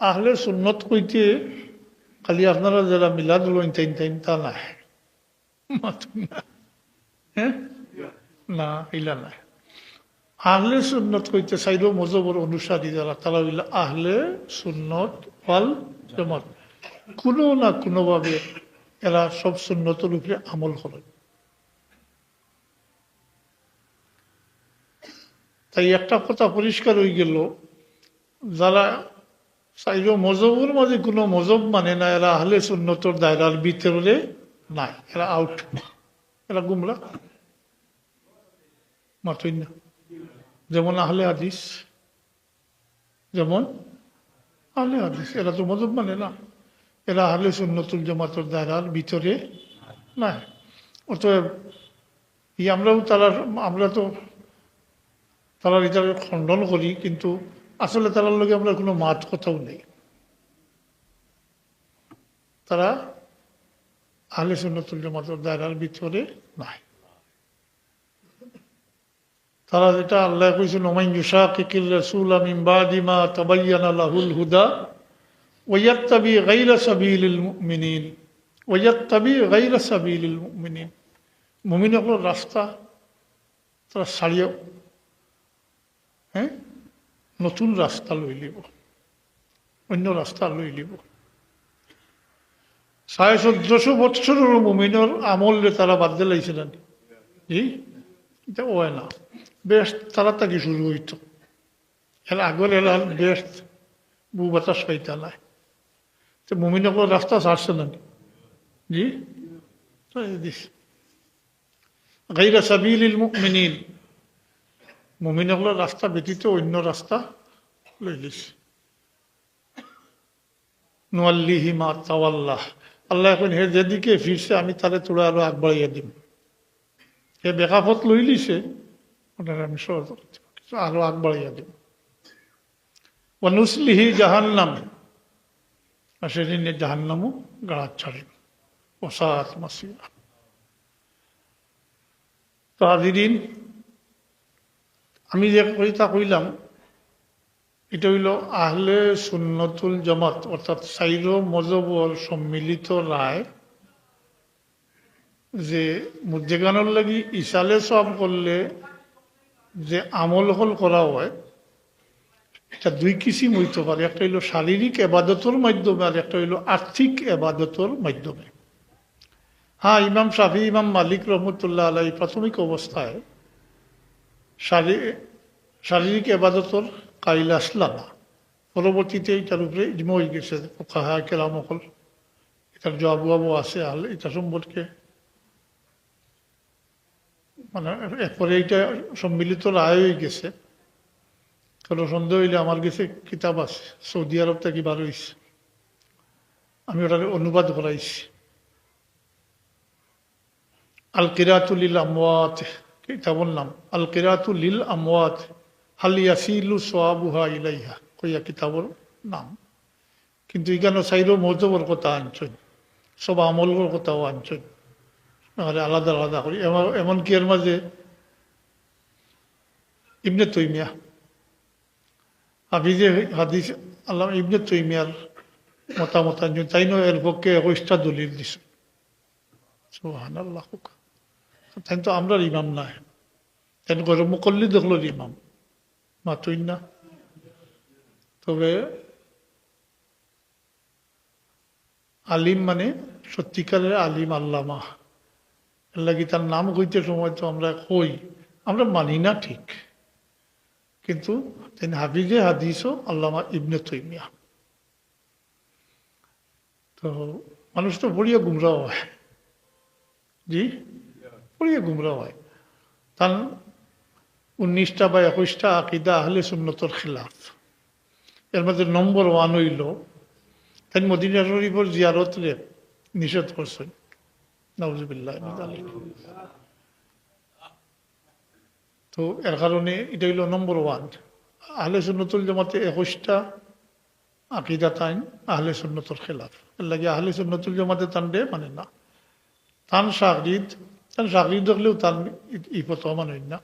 আহলে সুন্নত কইতে খালি আপনারা যারা মিলাদ লইন তাইন তাইন তা না। হ্যাঁ না, ইলা নাই আহলে সুন্নত কইতে চাইল মজবর অনুসারী যারা, তারা হইল আহলে সুন্নত ওয়াল জমাত। কোনো না কোনোভাবে এরা সব সুন্নতের উপরে আমল করে। তাই একটা কথা পরিষ্কার হয়ে গেল, যারা চাইল মজবুর মাঝে কোনো মজব মানে না, এরা আহলে সুন্নতর দায়রার ভিতরে নাই, এরা আউট এরা গুমরা। মাতই না। যেমন আহলে হাদিস, যেমন আহলে হাদিস, এরা তো মজব মানে না। এরা আহলে সুন্নতুল জামাতর দায়রার ভিতরে নাই। অতএব ই আমরাও তারা আমরা তো তারা এটাকে খণ্ডন করি, কিন্তু আসলে তারার লগে আমরা কোনো মাত কথাও নেই। তারা আহলে সুন্নতুল জামাতের দায়রার ভিতরে নাই। তারা যেটা আল্লাহ কইছে নোমাইন ইউশাকিকির রাসূল মিন বাদি মা তাবায়্যানা লাহুল হুদা ওয়ায়াত্তাবি গায়রা সাবিলিল মুমিনিন। ওয়ায়াত্তাবি গায়রা সাবিলিল মুমিনিন। মুমিনগুলোর রাস্তা, তারা ছাড়িয়ে হ্যাঁ? নতুন রাস্তা লৈ লিব, অন্য রাস্তা লৈ লিব। চাৰে চৈধ্যশ বৎসৰৰ মুমিনৰ আমলৰে তারা বাদ দিলাইছিলেন জি? এটা ওয় না বেস্ট তাড়াতাড়ি শুরু হইতো। এর আগর এরা বেস্ট বু বাতাস পাইতা নাই। তো মুমিনকল রাস্তা ছাড়ছে না জি? দিস গাইরা সাবিলিল মুমিনিন মুমিনকলের রাস্তা ব্যতীত অন্য রাস্তা লই লিছে নোয়াল্লিহি মা তাওয়াল্লাহ আল্লাহ এখন হে যেদিকে ফিরছে আমি তারে তোরা আরও আগবাড়িয়ে দিম। হে বেকাফত লই লিছে ওনার আমি সহজ আরও আগবাড়িয়ে দিম। ওয়ানুসলিহি জাহান্নাম। আর সেদিন জাহান্নামও গাড়া ছাড়েন ওসাত মাসিরা তো হাজিরিন আমি যে কইতা কইলাম, এটা হইল আহলে সুন্নতুল জামাত, অর্থাৎ সাইর মজবর সম্মিলিত রায়, যে মুদ্দেগানোর লাগি ইসালে সব করলে যে আমল হল করা হয়, এটা দুই কিসিম হইতে পারে, একটা হইল শারীরিক এবাদতর মাধ্যমে আর একটা হইল আর্থিক এবাদতর মাধ্যমে। হ্যাঁ ইমাম শাফি, ইমাম মালিক রহমতুল্লাহ আলাই প্রাথমিক অবস্থায় শারীরিক এবাদতর কাইল আসলা না পরবর্তীতে এটার উপরে ইজমা হয়ে গেছে কাহা কেরাম হল এটার জবাবও আছে আল, এটা সম্পর্কে। মানে এরপরে এটা সম্মিলিত রায় হয়ে গেছে। কারণ সন্দেহ হইলে আমার কাছে কিতাব আছে, সৌদি আরব থেকে বার হয়েছে আমি ওটাকে অনুবাদ করাইছি। আল কিরাতুলিল আমওয়াত কিতাবর নাম। আল কিরাতুলিল আমওয়াত, হাল ইয়াসিলু সোয়াবুহা ইলাইহা। কইয়া কিতাবর নাম। কিন্তু এখানে চাইরো মজবর কথা আনছেন সব আমলর কথাও আনছেন নাহলে আলাদা আলাদা করি। এমন- এমনকি এর মাঝে ইবনে তৈমিয়া হাফিজে হাদিস আল্লাহ ইবনে তৈমিয়ার মতামত আনছেন তাই নয় এর পক্ষে দলিল দিছ। সুহান আল্লাহ তাই তো আমরা ইমাম নাই তেন করে মুকল্লি দেখল ইমাম। মাতুই না। তবে আলিম মানে সত্যিকারের আলিম আল্লামা। লাগি তার নাম কইতে সময় তো আমরা কই। আমরা মানি না ঠিক। কিন্তু তিনি হাফিজে হাদিসও আল্লামা ইবনে তৈমিয়া তো মানুষ তো বড়িয়া গুমরাও হয়। জি? বড়িয়া গুমরাও হয়। তার উনিশটা বা একুশটা আকিদা আহলে সুন্নতর খিলাফ। এর মধ্যে নম্বর ওয়ান হইল, তাই মদিনা শরীফর জিয়ারত রে নিষেধ করছেন। তো এর কারণে এটা হইল নম্বর ওয়ান। আহলে সুন্নতুল জামাতে একুশটা আকিদা তাইন আহলে সুন্নতর খেলাফ। এর লাগে আহলে সুন্নতুল জামাতে তান মানে না। তান শাকরিদ তান শাকরিদ দেখলেও তান ই পথ মানে না